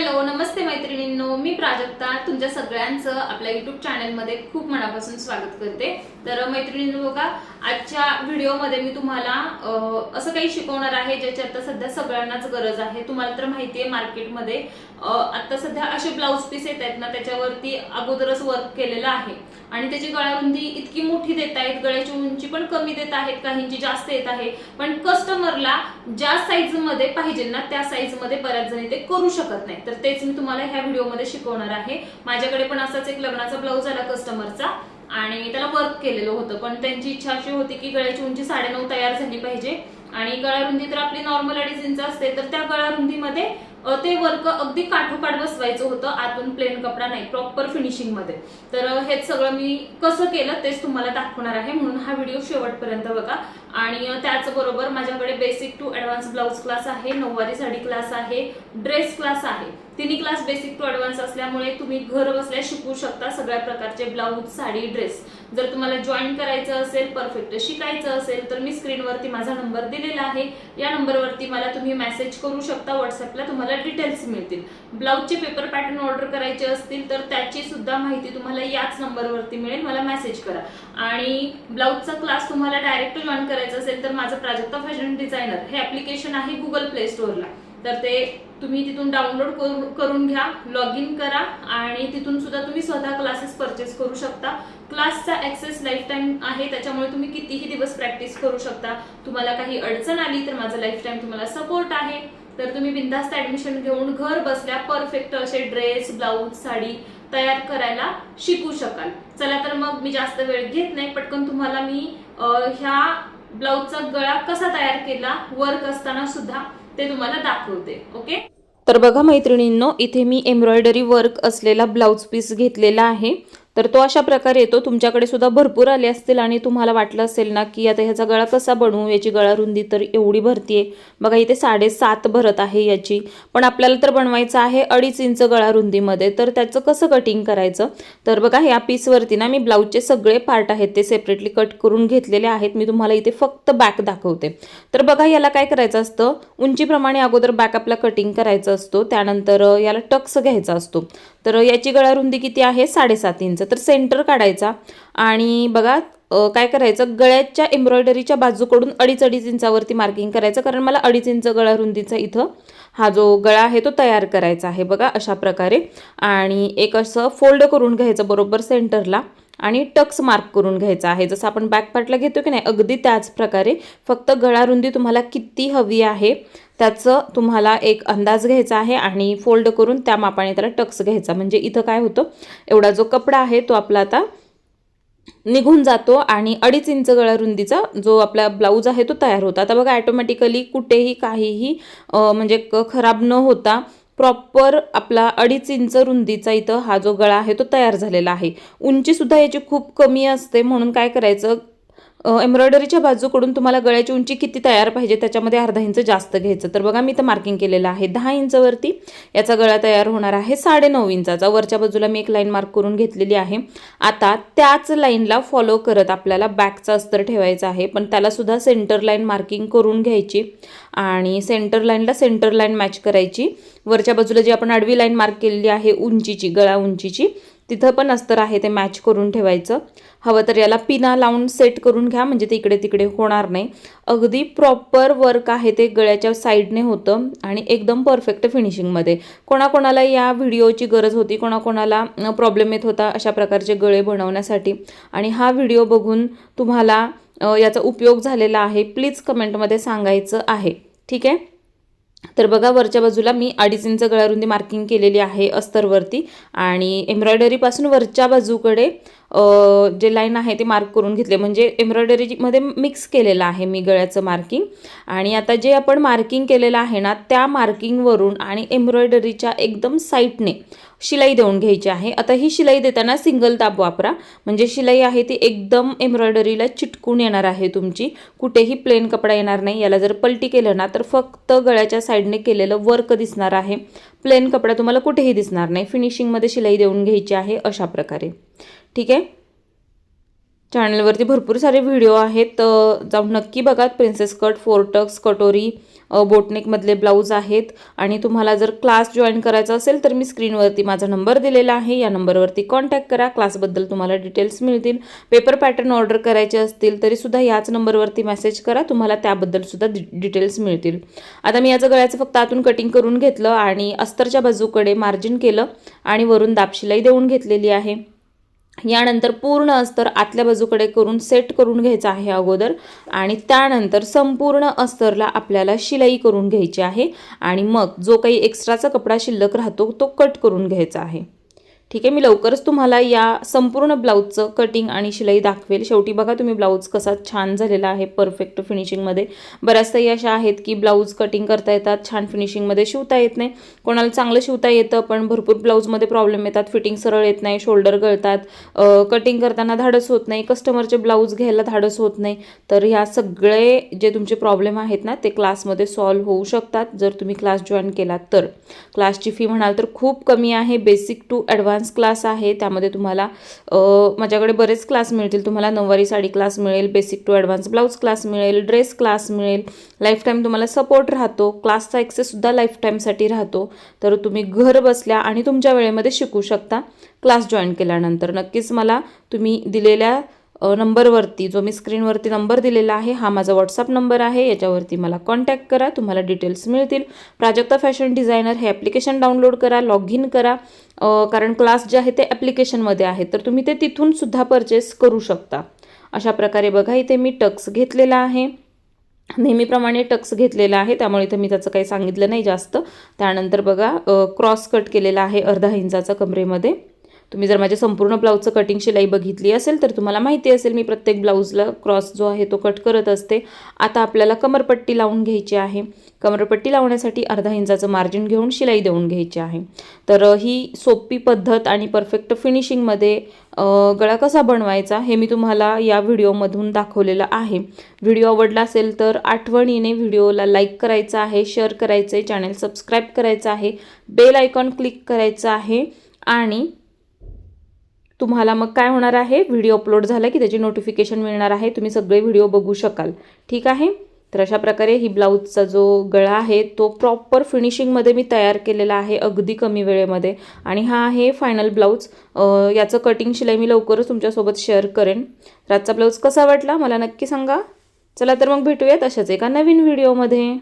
Hello नमस्ते मैत्रिणींनो. मी प्राजक्ता तुमच्या सगळ्यांचं आपल्या युट्यूब चॅनलमध्ये खूप मनापासून स्वागत करते. तर मैत्रिणींनो बघा आजच्या व्हिडिओमध्ये मी तुम्हाला असं काही शिकवणार आहे ज्याची आता सध्या सगळ्यांनाच गरज आहे. तुम्हाला तर माहिती आहे मार्केटमध्ये आता सध्या असे ब्लाऊज पीस येत आहेत ना त्याच्यावरती अगोदरच वर्क केलेलं आहे. आणि त्याची गळ्यारुंदी इतकी मोठी देत आहेत गळ्याची उंची पण कमी देत आहेत काहींची जास्त येत आहे. पण कस्टमरला ज्या साईजमध्ये पाहिजे ना त्या साईजमध्ये बऱ्याच जणी ते करू शकत नाही तर तेच मी तुम्हाला ह्या व्हिडिओमध्ये शिकवणार आहे. माझ्याकडे पण असाच एक लग्नाचा ब्लाऊज आला कस्टमरचा आणि त्याला वर्क केलेलं होतं. पण त्यांची इच्छा अशी होती की गळ्याची उंची साडेनऊ तयार झाली पाहिजे. आणि गळारुंदी तर आपली नॉर्मल अडीच इंच असते तर त्या गळारुंदीमध्ये रुंदीमध्ये ते वर्क अगदी काठोकाठ बसवायचं होतं आतून प्लेन कपडा नाही प्रॉपर फिनिशिंगमध्ये. तर हेच सगळं मी कसं केलं तेच तुम्हाला दाखवणार आहे म्हणून हा व्हिडिओ शेवटपर्यंत बघा. आणि त्याचबरोबर माझ्याकडे basic to advance blouse class आहे नऊवारी साडी क्लास आहे ड्रेस क्लास आहे. तिन्ही क्लास बेसिक टू ऍडव्हान्स असल्यामुळे तुम्ही घर बसल्या शिकू शकता सगळ्या प्रकारचे ब्लाऊज साडी ड्रेस जर तुम्हाला जॉईन करायचं असेल परफेक्ट शिकायचं असेल तर मी स्क्रीनवरती माझा नंबर दिलेला आहे. या नंबरवरती मला तुम्ही मेसेज करू शकता व्हॉट्सअपला तुम्हाला डिटेल्स मिळतील. ब्लाऊजचे पेपर पॅटर्न ऑर्डर करायचे असतील तर त्याची सुद्धा माहिती तुम्हाला याच नंबरवरती मिळेल. मला मेसेज करा. आणि ब्लाऊजचा क्लास तुम्हाला डायरेक्ट जॉईन करायचा असेल तर माझं प्राजक्ता फॅशन डिझायनर हे ऍप्लिकेशन आहे गुगल प्ले स्टोअरला तर ते तुम्ही तिथून डाउनलोड करून घ्या लॉग इन करा आणि तिथून सुद्धा तुम्ही स्वतः क्लासेस परचेस करू शकता. क्लासचा ॲक्सेस लाईफ टाईम आहे त्याच्यामुळे तुम्ही कितीही दिवस प्रॅक्टिस करू शकता. तुम्हाला काही अडचण आली तर माझा लाईफ टाईम तुम्हाला सपोर्ट आहे. तर तुम्ही बिंदास्त ऍडमिशन घेऊन घर बसल्या परफेक्ट असे ड्रेस ब्लाऊज साडी तयार करायला शिकू शकाल. चला तर मग मी जास्त वेळ घेत नाही पटकन तुम्हाला मी ह्या ब्लाऊजचा गळा कसा तयार केला वर्क असताना सुद्धा ते तुम्हाला दाखवते. ओके? तर बघा मैत्रिणींनो इथे मी एम्ब्रॉयडरी वर्क असलेला ब्लाऊज पीस घेतलेला आहे. तर तो अशा प्रकारे येतो. तुमच्याकडे सुद्धा भरपूर आले असतील आणि तुम्हाला वाटलं असेल ना की आता ह्याचा गळा कसा बनवू? याची गळा रुंदी तर एवढी भरती आहे बघा इथे साडेसात भरत आहे याची. पण आपल्याला तर बनवायचं आहे अडीच इंच गळा रुंदीमध्ये. तर त्याचं कसं कटिंग करायचं? तर बघा या पीसवरती ना मी ब्लाऊजचे सगळे पार्ट आहेत ते सेपरेटली कट करून घेतलेले आहेत. मी तुम्हाला इथे फक्त बॅक दाखवते. तर बघा याला काय करायचं असतं? उंचीप्रमाणे अगोदर बॅक आपला कटिंग करायचा असतो. त्यानंतर याला टक्स घ्यायचा असतो. तर याची गळा रुंदी किती आहे? साडेसात इंच. तर सेंटर काढायचा आणि बघा काय करायचं? गळ्याच्या एम्ब्रॉयडरीच्या बाजूकडून अडीच अडीच इंचावरती मार्किंग करायचं. कारण मला अडीच इंच गळा रुंदीचा इथं हा जो गळा आहे तो तयार करायचा आहे बघा अशा प्रकारे. आणि एक असं फोल्ड करून घ्यायचं बरोबर सेंटरला आणि टक्स मार्क करून घ्यायचा आहे. जसं आपण बॅक पार्टला घेतो की नाही अगदी त्याच प्रकारे. फक्त गळा रुंदी तुम्हाला किती हवी आहे त्याचं तुम्हाला एक अंदाज घ्यायचा आहे आणि फोल्ड करून त्या मापाने त्याला टक्स घ्यायचा. म्हणजे इथं काय होतं? एवढा जो कपडा आहे तो आपला आता निघून जातो आणि अडीच इंच गळा रुंदीचा जो आपला ब्लाऊज आहे तो तयार होता. आता बघा ॲटोमॅटिकली कुठेही काहीही म्हणजे क- खराब न होता प्रॉपर आपला अडीच इंच रुंदीचा इथं हा जो गळा आहे तो तयार झालेला आहे. उंचीसुद्धा याची खूप कमी असते. म्हणून काय करायचं? एम्ब्रॉयडरीच्या बाजूकडून तुम्हाला गळ्याची उंची किती तयार पाहिजे? त्याच्यामध्ये अर्धा इंच जास्त घ्यायचं. तर बघा मी इथं मार्किंग केलेलं आहे. दहा इंचवरती याचा गळा तयार होणार आहे साडेनऊ इंचाचा. वरच्या बाजूला मी एक लाईन मार्क करून घेतलेली आहे. आता त्याच लाईनला फॉलो करत आपल्याला बॅकचा अस्तर ठेवायचा आहे. पण त्यालासुद्धा सेंटर लाईन मार्किंग करून घ्यायची आणि सेंटर लाईनला सेंटर लाईन मॅच करायची. वरच्या बाजूला जी आपण आडवी लाईन मार्क केलेली आहे उंचीची गळा उंचीची तिथं पण अस्तर आहे ते मॅच करून ठेवायचं. हवं तर याला पिना लावून सेट करून घ्या म्हणजे ते इकडे तिकडे होणार नाही. अगदी प्रॉपर वर्क आहे ते गळ्याच्या साईडने होतं आणि एकदम परफेक्ट फिनिशिंगमध्ये कोणाकोणाला या व्हिडिओची गरज होती कोणाकोणाला प्रॉब्लेम येत होता अशा प्रकारचे गळे बनवण्यासाठी. आणि हा व्हिडिओ बघून तुम्हाला याचा उपयोग झालेला आहे प्लीज कमेंटमध्ये सांगायचं आहे. ठीक आहे? तर बघा वरच्या बाजूला मी अडीच इंच गळारुंदी मार्किंग केलेली आहे अस्तरवरती. आणि एम्ब्रॉयडरीपासून वरच्या बाजूकडे जे लाईन आहे ते मार्क करून घेतले. म्हणजे एम्ब्रॉयडरीमध्ये मिक्स केलेलं आहे मी गळ्याचं मार्किंग आणि आता जे आपण मार्किंग केलेलं आहे ना त्या मार्किंगवरून आणि एम्ब्रॉयडरीच्या एकदम साईटने शिलाई देऊन घ्यायची आहे. आता ही शिलाई देताना सिंगल दाब वापरा. म्हणजे शिलाई आहे ती एकदम एम्ब्रॉयडरीला चिटकून येणार आहे तुमची. कुठेही प्लेन कपडा येणार नाही. याला जर पलटी केलं ना तर फक्त गळ्याच्या साईडने केलेलं वर्क दिसणार आहे. प्लेन कपडा तुम्हाला कुठेही दिसणार नाही. फिनिशिंगमध्ये शिलाई देऊन घ्यायची आहे अशा प्रकारे. ठीक आहे? चॅनलवरती भरपूर सारे व्हिडिओ आहेत. जाऊन नक्की बघा. प्रिन्सेस कट फोर टक्स कटोरी बोटनेकमधले ब्लाऊज आहेत. आणि तुम्हाला जर क्लास जॉईन करायचा असेल तर मी स्क्रीनवरती माझा नंबर दिलेला आहे. या नंबरवरती कॉन्टॅक्ट करा. क्लासबद्दल तुम्हाला डिटेल्स मिळतील. पेपर पॅटर्न ऑर्डर करायचे असतील तरीसुद्धा याच नंबरवरती मेसेज करा. तुम्हाला त्याबद्दलसुद्धा डि डिटेल्स मिळतील. आता मी याचं गळ्याचं फक्त आतून कटिंग करून घेतलं आणि अस्तरच्या बाजूकडे मार्जिन केलं आणि वरून दापशिलाई देऊन घेतलेली आहे. यानंतर पूर्ण अस्तर आतल्या बाजूकडे करून सेट करून घ्यायचं आहे अगोदर. आणि त्यानंतर संपूर्ण अस्तरला आपल्याला शिलाई करून घ्यायची आहे. आणि मग जो काही एक्स्ट्राचा कपडा शिल्लक राहतो तो कट करून घ्यायचा आहे. ठीक आहे मी लवकरच तुम्हाला या संपूर्ण ब्लाऊजचं कटिंग आणि शिलाई दाखवेल. शेवटी बघा तुम्ही ब्लाऊज कसा छान झालेला आहे परफेक्ट फिनिशिंगमध्ये बऱ्याच ताई अशा आहेत की ब्लाऊज कटिंग करता येतात छान फिनिशिंगमध्ये शिवता येत नाही. कोणाला चांगलं शिवता येतं पण भरपूर ब्लाऊजमध्ये प्रॉब्लेम येतात फिटिंग सरळ येत नाही शोल्डर गळतात. कटिंग करताना धाडस होत नाही कस्टमरचे ब्लाऊज घ्यायला धाडस होत नाही. तर ह्या सगळे जे तुमचे प्रॉब्लेम आहेत ना ते क्लासमध्ये सॉल्व्ह होऊ शकतात. जर तुम्ही क्लास जॉईन केलात तर. क्लासची फी म्हणाल तर खूप कमी आहे बेसिक टू ॲडव्हान्स क्लास आहे त्यामध्ये तुम्हाला माझ्याकडे बरेच क्लास मिळतील. तुम्हाला नऊवारी साडी क्लास मिळेल basic to advance blouse class मिळेल ड्रेस क्लास मिळेल. लाईफ टाईम तुम्हाला सपोर्ट राहतो. क्लासचा ॲक्सेससुद्धा लाईफ टाईमसाठी राहतो. तर तुम्ही घर बसल्या आणि तुमच्या वेळेमध्ये शिकू शकता. क्लास जॉईन केल्यानंतर नक्कीच मला तुम्ही दिलेल्या नंबरवरती जो मी स्क्रीनवरती नंबर दिलेला आहे हा माझा व्हॉट्सअप नंबर आहे. याच्यावरती मला कॉन्टॅक्ट करा. तुम्हाला डिटेल्स मिळतील. प्राजक्ता फॅशन डिझायनर हे ॲप्लिकेशन डाउनलोड करा लॉग इन करा कारण क्लास जे आहे ते ॲप्लिकेशनमध्ये आहे. तर तुम्ही ते तिथून सुद्धा परचेस करू शकता. अशा प्रकारे बघा इथे मी टक्स घेतलेला आहे. नेहमीप्रमाणे टक्स घेतलेला आहे. त्यामुळे इथं मी त्याचं काही सांगितलं नाही जास्त. त्यानंतर बघा क्रॉस कट केलेला आहे अर्धा इंचाचा कमरेमध्ये. तुम्ही जर माझ्या संपूर्ण ब्लाऊजचं कटिंग शिलाई बघितली असेल तर तुम्हाला माहिती असेल मी प्रत्येक ब्लाऊजला क्रॉस जो आहे तो कट करत असते. आता आपल्याला कमरपट्टी लावून घ्यायची आहे. कमरपट्टी लावण्यासाठी अर्धा इंचाचं मार्जिन घेऊन शिलाई देऊन घ्यायची आहे. तर ही सोपी पद्धत आणि परफेक्ट फिनिशिंगमध्ये गळा कसा बनवायचा हे मी तुम्हाला या व्हिडिओमधून दाखवलेलं आहे. व्हिडिओ आवडला असेल तर आठवणीने व्हिडिओला लाईक करायचा आहे शेअर करायचं आहे चॅनल सबस्क्राईब करायचं आहे बेल आयकॉन क्लिक करायचं आहे आणि तुम्हाला मग काय होणार आहे? व्हिडिओ अपलोड झाला की त्याची नोटिफिकेशन मिळणार आहे. तुम्ही सगळे व्हिडिओ बघू शकाल. ठीक आहे? तर अशा प्रकारे ही ब्लाऊजचा जो गळा आहे तो प्रॉपर फिनिशिंगमध्ये मी तयार केलेला आहे अगदी कमी वेळेमध्ये. आणि हा आहे फायनल ब्लाऊज याचं कटिंग शिलाई मी लवकरच तुमच्यासोबत शेअर करेन. तर आजचा ब्लाऊज कसा वाटला? मला नक्की सांगा. चला तर मग भेटूयात अशाच एका नवीन व्हिडिओमध्ये